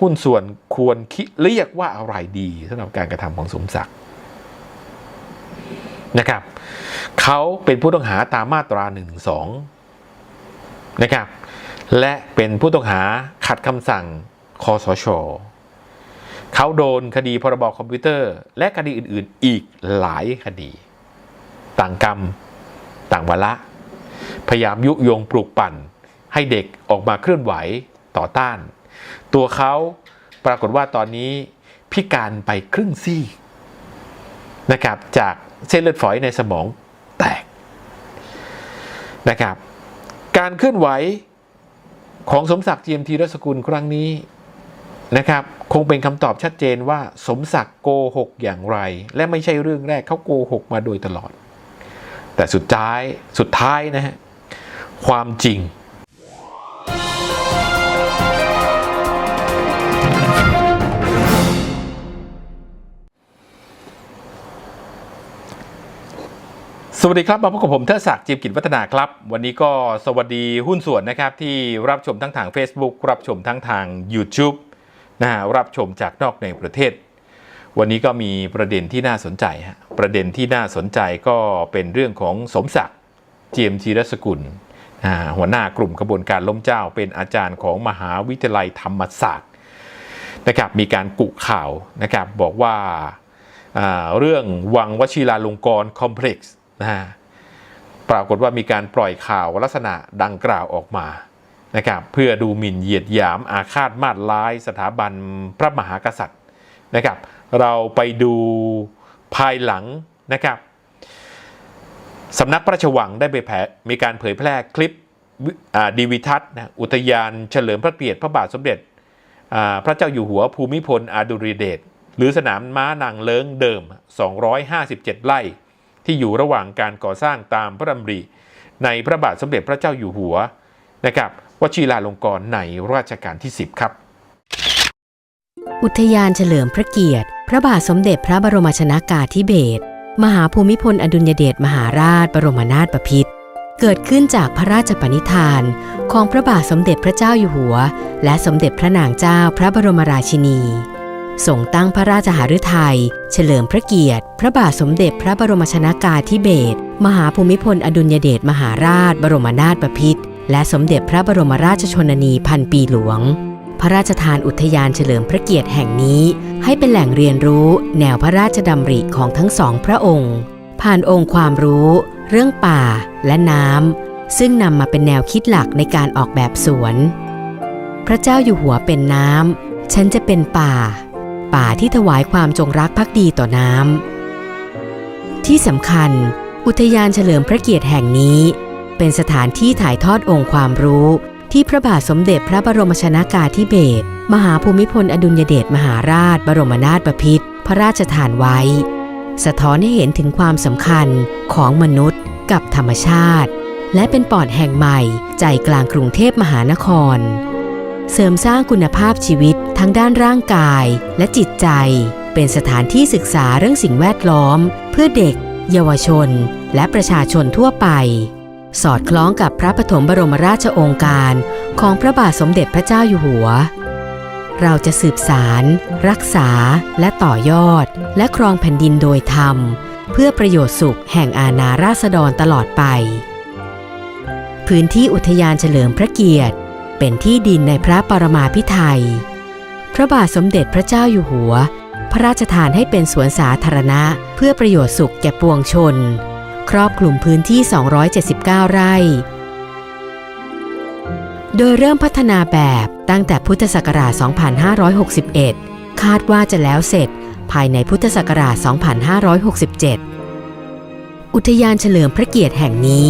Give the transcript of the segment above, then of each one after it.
หุ้นส่วนควรคิดเรียกว่าอะไรดีสำหรับการกระทำของสมศักดิ์นะครับเขาเป็นผู้ต้องหาตามมาตรา1นึนะครับ และเป็นผู้ต้องหาขัดคำสั่งคอสชเขาโดนคดีพรบคอมพิวเตอร์ และคดีอื่นๆอีกหลายคดี ต่างกรรม ต่างวาระพยายามยุยงปลุกปั่น ให้เด็กออกมาเคลื่อนไหวต่อต้าน ตัวเขาปรากฏว่าตอนนี้พิการไปครึ่งซี่นะครับจากเส้นเลือดฝอยในสมองแตกนะครับการเคลื่อนไหวของสมศักดิ์เจียมธีรสกุลครั้งนี้นะครับคงเป็นคำตอบชัดเจนว่าสมศักดิ์โกหกอย่างไร และไม่ใช่เรื่องแรกเขาโกหกมาโดยตลอด แต่สุดท้ายสุดท้ายนะฮะความจริง สวัสดีครับมาพบกับผมเทดศักดิ์จีมกิจวัฒนาครับ วันนี้ก็สวัสดีหุ้นส่วนนะครับ ที่รับชมทั้งทาง Facebook รับชมทั้งทาง YouTube นะฮะรับชมจากนอกในประเทศ วันนี้ก็มีประเด็นที่น่าสนใจฮะประเด็นที่น่าสนใจก็เป็นเรื่องของสมศักดิ์เจียมธีรสกุลหัวหน้ากลุ่มกระบวนการล้มเจ้า เป็นอาจารย์ของมหาวิทยาลัยธรรมศาสตร์นะครับมีการกุข่าวนะครับบอกว่าอ่าเรื่องวังวชิราลงกรณ์คอมเพล็กซ์ นะฮะปรากฏว่ามีการปล่อยข่าวลักษณะดังกล่าวออกมานะครับเพื่อดูหมิ่นเหยียดหยามอาฆาตมาดร้ายสถาบันพระมหากษัตริย์นะครับ เราไปดูภายหลังนะครับสำนักพระราชวังได้ไปแผมีการเผยแพร่คลิปดีวิทัศน์นะอุทยานเฉลิมพระเกียรติพระบาทสมเด็จพระเจ้าอยู่หัวภูมิพลอดุลยเดชหรือสนามม้านางเลิ้งเดิม 257 ไร่ ที่อยู่ระหว่างการก่อสร้างตามพระดำริ ในพระบาทสมเด็จพระเจ้าอยู่หัวนะครับวชิราลงกรณ์ในรัชกาลที่ 10 ครับ อุทยานเฉลิมพระเกียรติ พระบาทสมเด็จพระบรมชนากาธิเบศรมหาภูมิพลอดุลยเดชมหาราช บรมนาถบพิตรเกิดขึ้นจากพระราชปณิธาน ของพระบาทสมเด็จพระเจ้าอยู่หัว และสมเด็จพระนางเจ้าพระบรมราชินี ทรงตั้งพระราชหฤทัย เฉลิมพระเกียรติ พระบาทสมเด็จพระบรมชนากาธิเบศร มหาภูมิพลอดุลยเดชมหาราช บรมนาถบพิตร และสมเด็จพระบรมราชชนนีพันปีหลวง พระราชทานอุทยานเฉลิมพระเกียรติแห่งนี้ ให้เป็นแหล่งเรียนรู้แนวพระราชดำริของทั้งสองพระองค์ ผ่านองค์ความรู้ เรื่องป่าและน้ำซึ่งนำมาเป็นแนวคิดหลักในการออกแบบสวน พระเจ้าอยู่หัวเป็นน้ำฉันจะเป็นป่า ป่าที่ถวายความจงรักภักดีต่อน้ำ ที่สำคัญ อุทยานเฉลิมพระเกียรติแห่งนี้ เป็นสถานที่ถ่ายทอดองค์ความรู้ ที่พระบาทสมเด็จพระบรมชนากาธิเบศรมหาภูมิพลอดุลยเดชมหาราช บรมนาถบพิตรพระราชทานไว้ สะท้อนให้เห็นถึงความสำคัญของมนุษย์กับธรรมชาติ และเป็นปอดแห่งใหม่ใจกลางกรุงเทพมหานคร เสริมสร้างคุณภาพชีวิตทั้งด้านร่างกายและจิตใจ เป็นสถานที่ศึกษาเรื่องสิ่งแวดล้อม เพื่อเด็ก เยาวชน และประชาชนทั่วไป สอดคล้องกับพระปฐมบรมราชโองการ ของพระบาทสมเด็จพระเจ้าอยู่หัว เราจะสืบสาร รักษาและต่อยอด และครองแผ่นดินโดยธรรม เพื่อประโยชน์สุขแห่งอาณาราษฎรตลอดไป พื้นที่อุทยานเฉลิมพระเกียรติ เป็นที่ดินในพระปรมาภิไธยพระบาทสมเด็จพระเจ้าอยู่หัว พระราชทานให้เป็นสวนสาธารณะเพื่อประโยชน์สุขแก่ปวงชน ครอบคลุมพื้นที่ 279 ไร่ โดยเริ่มพัฒนาแบบตั้งแต่พุทธศักราช 2561 คาดว่าจะแล้วเสร็จภายในพุทธศักราช 2567 อุทยานเฉลิมพระเกียรติแห่งนี้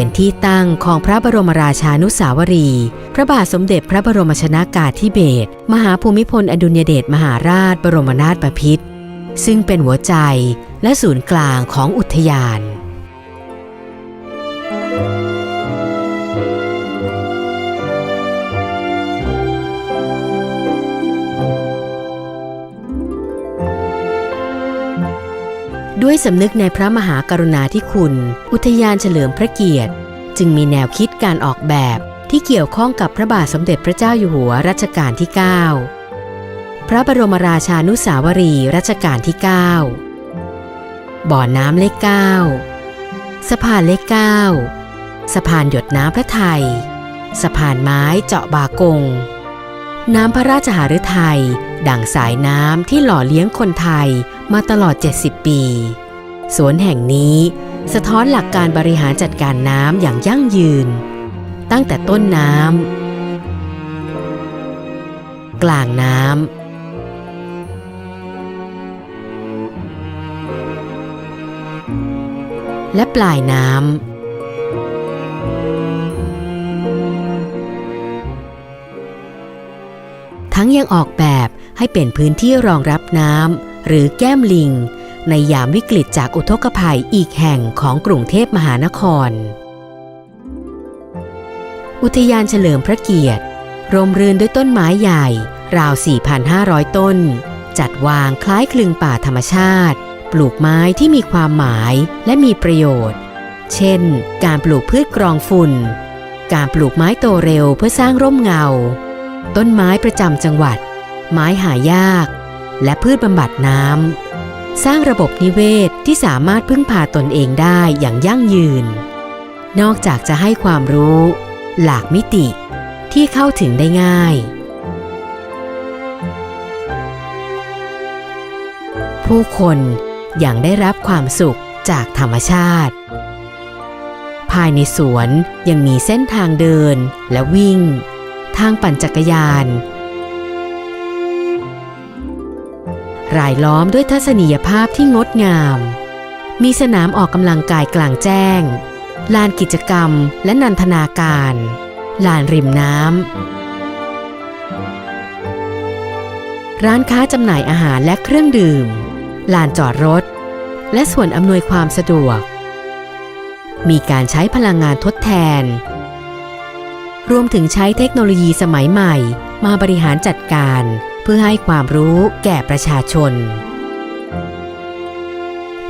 เป็นที่ตั้งของพระบรมราชานุสาวรี พระบาทสมเด็จพระบรมชนากาธิเบศรมหาภูมิพลอดุลยเดชมหาราชบรมนาถบพิตรซึ่งเป็นหัวใจและศูนย์กลางของอุทยาน ด้วยสำนึกในพระมหากรุณาธิคุณ อุทยานเฉลิมพระเกียรติ จึงมีแนวคิดการออกแบบที่เกี่ยวข้องกับพระบาทสมเด็จพระเจ้าอยู่หัวรัชกาลที่ 9 พระบรมราชานุสาวรีรัชกาลที่ 9 บ่อน้ำเลข9สะพานเลข9สะพานหยดน้ำพระไทย สะพานไม้เจาะบากง น้ำพระราชหฤทัย ดั่งสายน้ำที่หล่อเลี้ยงคนไทยมาตลอด 70 ปี สวนแห่งนี้สะท้อนหลักการบริหารจัดการน้ำอย่างยั่งยืน ตั้งแต่ต้นน้ำกลางน้ำและปลายน้ำ ทั้งยังออกแบบให้เป็นพื้นที่รองรับน้ำหรือแก้มลิง ในยามวิกฤตจากอุทกภัยอีกแห่งของกรุงเทพมหานคร อุทยานเฉลิมพระเกียรติร่มรื่นด้วยต้นไม้ใหญ่ ราว 4,500 ต้น จัดวางคล้ายคลึงป่าธรรมชาติ ปลูกไม้ที่มีความหมายและมีประโยชน์ เช่น การปลูกพืชกรองฝุ่น การปลูกไม้โตเร็วเพื่อสร้างร่มเงา ต้นไม้ประจำจังหวัด ไม้หายาก และพืชบำบัดน้ำ สร้างระบบนิเวศที่สามารถพึ่งพาตนเองได้อย่างยั่งยืน นอกจากจะให้ความรู้ หลากมิติที่เข้าถึงได้ง่าย ผู้คนยังได้รับความสุขจากธรรมชาติ ภายในสวนยังมีเส้นทางเดินและวิ่ง ทางปั่นจักรยาน รายล้อมด้วยทัศนียภาพที่งดงาม มีสนามออกกำลังกายกลางแจ้ง ลานกิจกรรมและนันทนาการ ลานริมน้ำ ร้านค้าจำหน่ายอาหารและเครื่องดื่ม ลานจอดรถ และส่วนอำนวยความสะดวก มีการใช้พลังงานทดแทน รวมถึงใช้เทคโนโลยีสมัยใหม่ มาบริหารจัดการ เพื่อให้ความรู้แก่ประชาชน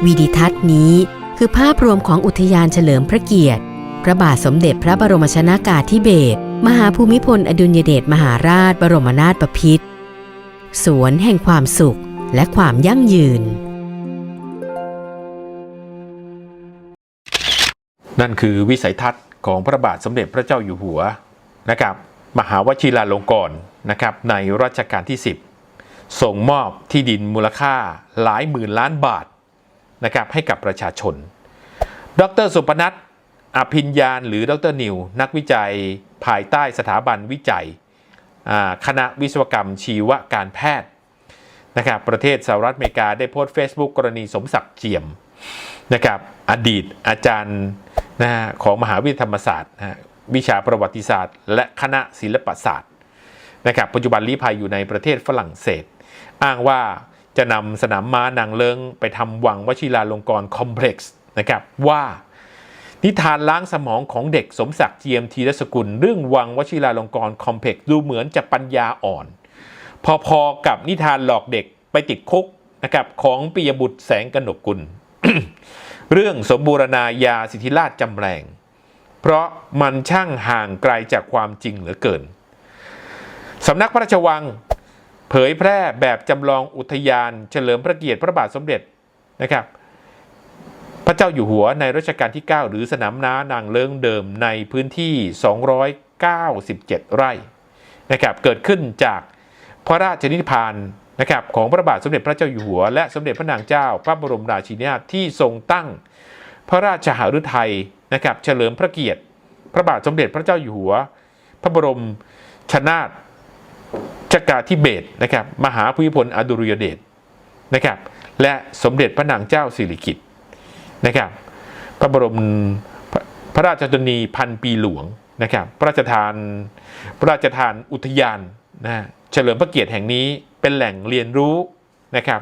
วิดิทัศน์นี้คือภาพรวมของอุทยานเฉลิมพระเกียรติ พระบาทสมเด็จพระบรมชนากาธิเบศรมหาภูมิพลอดุลยเดชมหาราชบรมนาถบพิตรสวนแห่งความสุขและความยั่งยืน นั่นคือวิสัยทัศน์ของพระบาทสมเด็จพระเจ้าอยู่หัว นะครับมหาวชิราลงกรณ์นะครับในรัชกาลที่ 10 ส่งมอบที่ดินมูลค่าหลายหมื่นล้านบาทนะครับให้กับประชาชน ดรสุพนัทอภิญญาณหรือดรนิว นักวิจัยภายใต้สถาบันวิจัยคณะวิศวกรรมชีวการแพทย์นะครับประเทศสหรัฐอเมริกาได้โพสต์ Facebook กรณีสมศักดิ์เจียมนะครับอดีตอาจารย์นะฮะของมหาวิทยาลัยธรรมศาสตร์นะฮะ วิชาประวัติศาสตร์ และคณะศิลปศาสตร์นะครับปัจจุบันลี้ภัยอยู่ในประเทศฝรั่งเศส อ้างว่าจะนำสนามม้านางเลิงไปทำวังวชิราลงกรณ์คอมเพล็กซ์นะครับว่า นิทานล้างสมองของเด็กสมศักดิ์เจียมทีรสกุล เรื่องวังวชิราลงกรณ์คอมเพล็กซ์ดูเหมือนจะปัญญาอ่อน พอๆกับนิทานหลอกเด็กไปติดคุกนะครับของปิยบุตรแสงกนกกุล เรื่องสมบูรณาญาสิทธิราชจำแรง เพราะมันช่างห่างไกลจากความจริงเหลือเกิน สำนักพระราชวัง เผยแพร่แบบจำลองอุทยาน เฉลิมพระเกียรติพระบาทสมเด็จนะครับ พระเจ้าอยู่หัวในรัชกาลที่ 9 หรือสนามน้านางเลิงเดิมในพื้นที่ 297 ไร่นะครับเกิดขึ้นจากพระราชนิพพานนะครับของพระบาทสมเด็จพระเจ้าอยู่หัว และสมเด็จพระนางเจ้า พระบรมราชินีนาถที่ทรงตั้ง พระราชหฤทัย นะครับเฉลิมพระเกียรติ พระบาทสมเด็จพระเจ้าอยู่หัว พระบรมชนาถชกาธิเบศนะครับมหาภูมิพลอดุลยเดชนะครับและสมเด็จพระนางเจ้าสิริกิติ์นะครับพระบรมพระราชชนนีพันปีหลวงนะครับพระราชทานพระราชทานอุทยานนะฮะเฉลิมพระเกียรติแห่งนี้เป็นแหล่งเรียนรู้นะครับ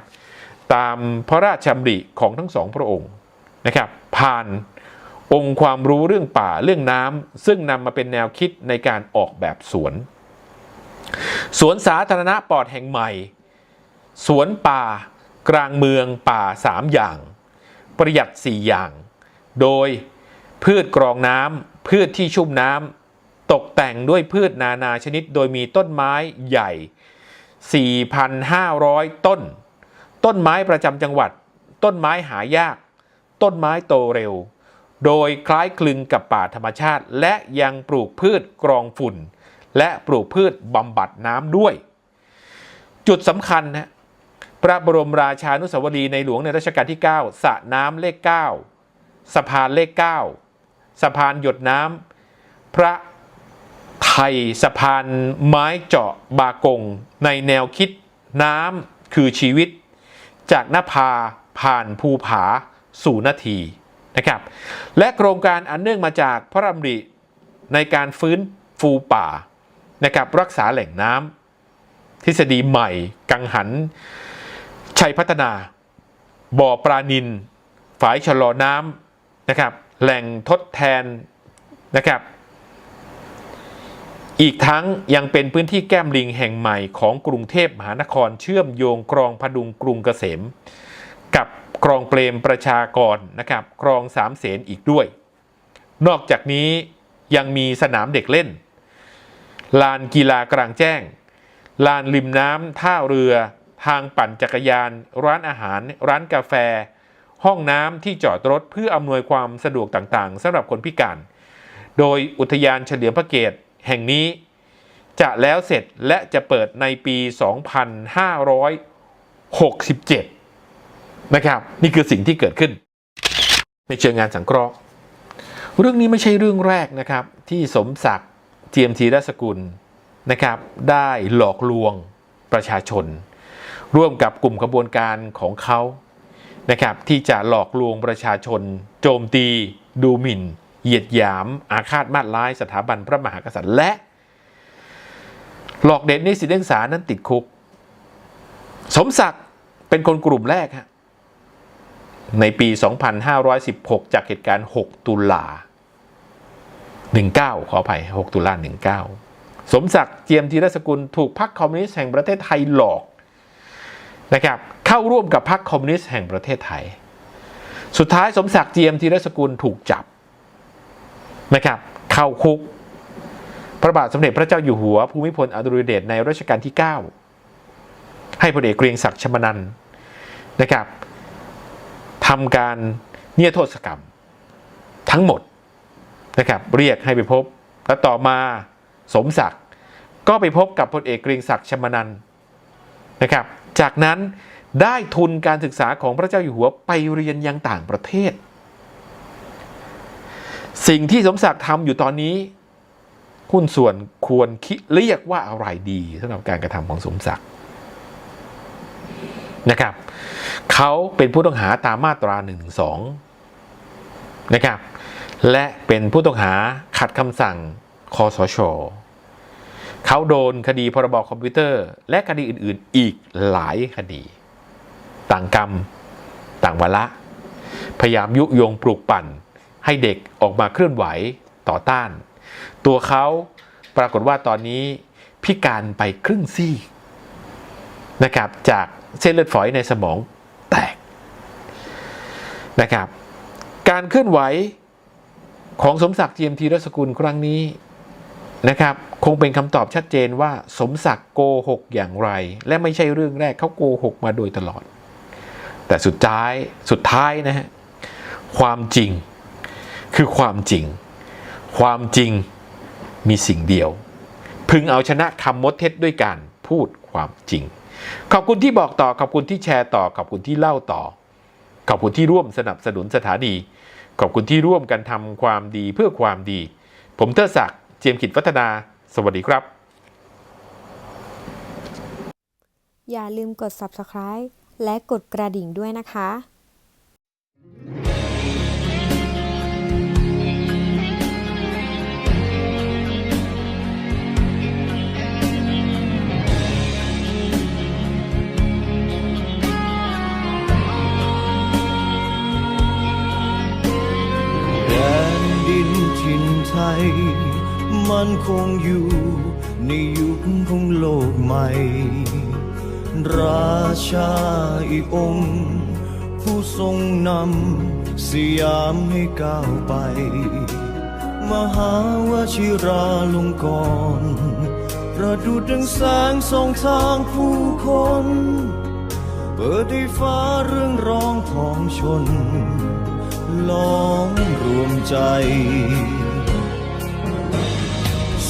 ตามพระราชดำริของทั้งสองพระองค์นะครับผ่าน องค์ความรู้เรื่องป่าเรื่องน้ำซึ่งนำมาเป็นแนวคิดในการออกแบบสวน สวนสาธารณะปลอดแห่งใหม่ สวนป่า กลางเมืองป่า 3 อย่าง ประหยัด 4 อย่าง โดยพืชกรองน้ำพืชที่ชุ่มน้ำตกแต่งด้วยพืชนานาชนิด โดยมีต้นไม้ใหญ่ 4,500 ต้น ต้นไม้ประจำจังหวัด ต้นไม้หายาก ต้นไม้โตเร็ว โดยคล้ายคลึงกับป่าธรรมชาติ และยังปลูกพืชกรองฝุ่น และปลูกพืชบำบัดน้ำด้วย จุดสำคัญนะพระบรมราชานุสาวรีย์ในหลวงในรัชกาลที่ 9สระน้ำเลข 9สะพานเลข 9สะพานหยดน้ำพระไทยสะพานไม้เจาะบากง ในแนวคิดน้ำคือชีวิต จากหน้าผาผ่านภูผาสู่นาที นะครับ และโครงการอันเนื่องมาจากพระรำริในการฟื้นฟูป่านะครับรักษาแหล่งน้ำทฤษฎีใหม่ กังหัน ชัยพัฒนา บ่อปลานิน ฝายชะลอน้ำนะครับ แหล่งทดแทนนะครับ อีกทั้งยังเป็นพื้นที่แก้มลิงแห่งใหม่ของกรุงเทพมหานครเชื่อมโยงคลองพดุงกรุงเกษม กับ คลองเปรมประชากรนะครับคลองสามเสนอีกด้วย นอกจากนี้ยังมีสนามเด็กเล่น ลานกีฬากลางแจ้ง ลานริมน้ำท่าเรือ ทางปั่นจักรยาน ร้านอาหาร ร้านกาแฟ ห้องน้ำที่จอดรถเพื่ออำนวยความสะดวกต่างๆสำหรับคนพิการ โดยอุทยานเฉลิมพระเกียรติแห่งนี้จะแล้วเสร็จและจะเปิดในปี 2567 นะครับ นี่คือสิ่งที่เกิดขึ้น ในเชิงงานสังเคราะห์ เรื่องนี้ไม่ใช่เรื่องแรกนะครับ ที่สมศักดิ์เจียมธีรสกุลนะครับ ได้หลอกลวงประชาชน ร่วมกับกลุ่มขบวนการของเขานะครับ ที่จะหลอกลวงประชาชน โจมตี ดูหมิ่น เหยียดหยาม อาฆาตมาตร้ายสถาบันพระมหากษัตริย์และหลอกเด็กนิสิตนักศึกษานั้นติดคุก สมศักดิ์เป็นคนกลุ่มแรกฮะ ในปี 2516 จากเหตุการณ์ 6 ตุลา 19 ขออภัย 6 ตุลา 19 สมศักดิ์เจียมธีรสกุลถูกพรรคคอมมิวนิสต์แห่งประเทศไทยหลอกนะครับเข้าร่วมกับพรรคคอมมิวนิสต์แห่งประเทศไทย สุดท้ายสมศักดิ์เจียมธีรสกุลถูกจับนะครับเข้าคุก พระบาทสมเด็จพระเจ้าอยู่หัว ภูมิพลอดุลยเดชในรัชกาลที่ 9 ให้พลเอกเกรียงศักดิ์ชมนันนะครับ ทำการเนียโทษกรรม ทั้งหมดนะครับเรียกให้ไปพบ และต่อมาสมศักดิ์ก็ไปพบกับพลเอกเกรียงศักดิ์ชมนันนะครับ จากนั้นได้ทุนการศึกษาของพระเจ้าอยู่หัวไปเรียนยังต่างประเทศ สิ่งที่สมศักดิ์ทำอยู่ตอนนี้หุ้นส่วนควรคิดเรียกว่าอะไรดีสำหรับการกระทำของสมศักดิ์ นะครับเขาเป็นผู้ต้องหาตามมาตรา1นึนะครับและเป็นผู้ต้องหาขัดคำสั่งคอสชเขาโดนคดีพรบคอมพิวเตอร์ และคดีอื่นๆ อีกหลายคดี ต่างกรรม ต่างวาระ พยายามยุยงปลูกปั่น ให้เด็กออกมาเคลื่อนไหวต่อต้าน ตัวเขาปรากฏว่าตอนนี้พิการไปครึ่งซี่ นะครับจากเส้นเลือดฝอยในสมองแตกนะครับการเคลื่อนไหวของสมศักดิ์เจียมธีรสกุลครั้งนี้นะครับคงเป็นคำตอบชัดเจนว่าสมศักดิ์โกหกอย่างไร และไม่ใช่เรื่องแรกเขาโกหกมาโดยตลอด แต่สุดท้ายสุดท้ายนะฮะความจริงคือความจริง ความจริงมีสิ่งเดียว พึงเอาชนะคำมดเท็จด้วยการพูดความจริง ขอบคุณที่บอกต่อ ขอบคุณที่แชร์ต่อ ขอบคุณที่เล่าต่อ ขอบคุณที่ร่วมสนับสนุนสถานี ขอบคุณที่ร่วมกันทำความดีเพื่อความดี ผมเทอศักดิ์เจียมกิจวัฒนา สวัสดีครับ อย่าลืมกด subscribe และกดกระดิ่งด้วยนะคะ ย มันคงอยู่ในยุคของโลกใหม่ ราชาอีกองค์ ผู้ทรงนำสยามให้ก้าวไป มหาวชิราลงกรณประดุดดังแสงส่องทางผู้คน เปิดให้ฟ้าเรื่องร้องของชนล้อมรวมใจ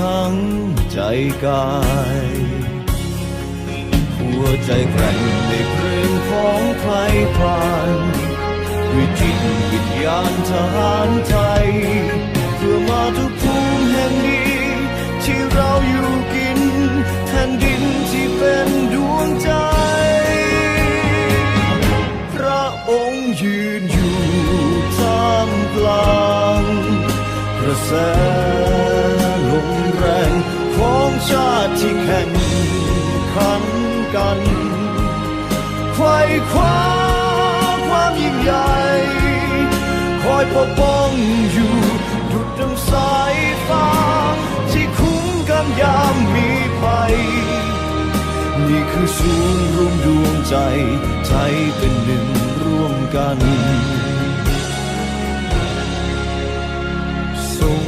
ทั้งใจกาย หัวใจแกร่งในเพลงของใครผ่านด้วยจิตวิญญาณทหารไทย เพื่อมาทุกภูมิแห่งนี้ ที่เราอยู่กินแผ่นดินที่เป็นดวงใจ พระองค์ยืนอยู่ท่ามกลางกระแส คว้าความยิ่งใหญ่ คอยปกป้องอยู่ดุดดังสายฟ้าที่คุ้มกันยามมีภัย นี่คือศูนย์รวมดวงใจใจเป็นหนึ่งร่วมกันทรง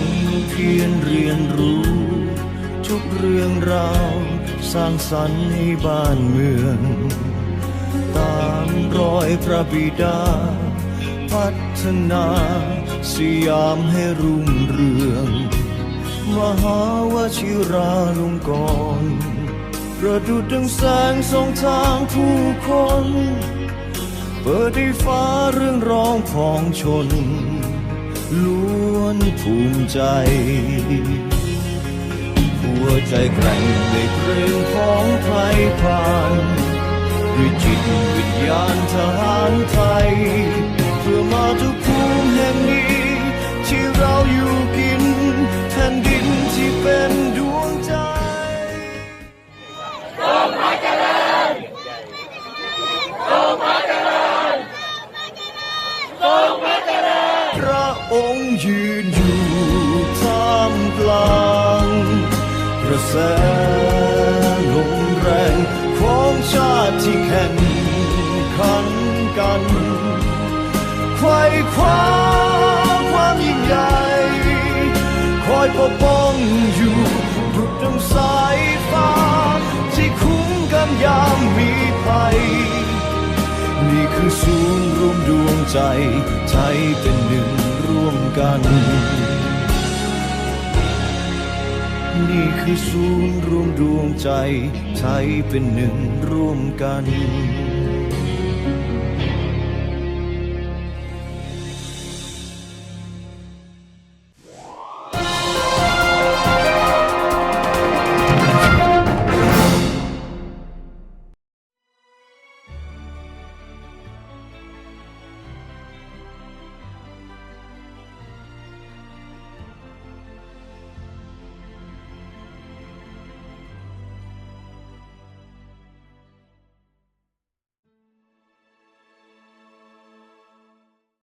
เพียรเรียนรู้ ทุกเรื่องราวสร้างสรรค์ให้บ้านเมือง ตามรอยพระบิดา พัฒนาสยามให้รุ่งเรือง มหาวชิราลงกรณ์ประดุดดังแสงส่องทางผู้คน เปิดให้ฟ้าเรื่องร้องของชน ล้วนภูมิใจ หัวใจแกร่งในเพลงของไทยผ่าน ด้วยจิตวิญญาณทหารไทย เพื่อมาทุกภูมิแห่งนี้ ที่เราอยู่กินแผ่นดินที่เป็นดวงใจพระองค์ยืนอยู่ท่ามกลางกระแส คว้าความยิ่งใหญ่คอยปกป้องอยู่ดุดดังสายฟ้า ที่คุ้มกันยามมีภัย นี่คือศูนย์รวมดวงใจใจเป็นหนึ่งร่วมกัน นี่คือศูนย์รวมดวงใจใจเป็นหนึ่งร่วมกัน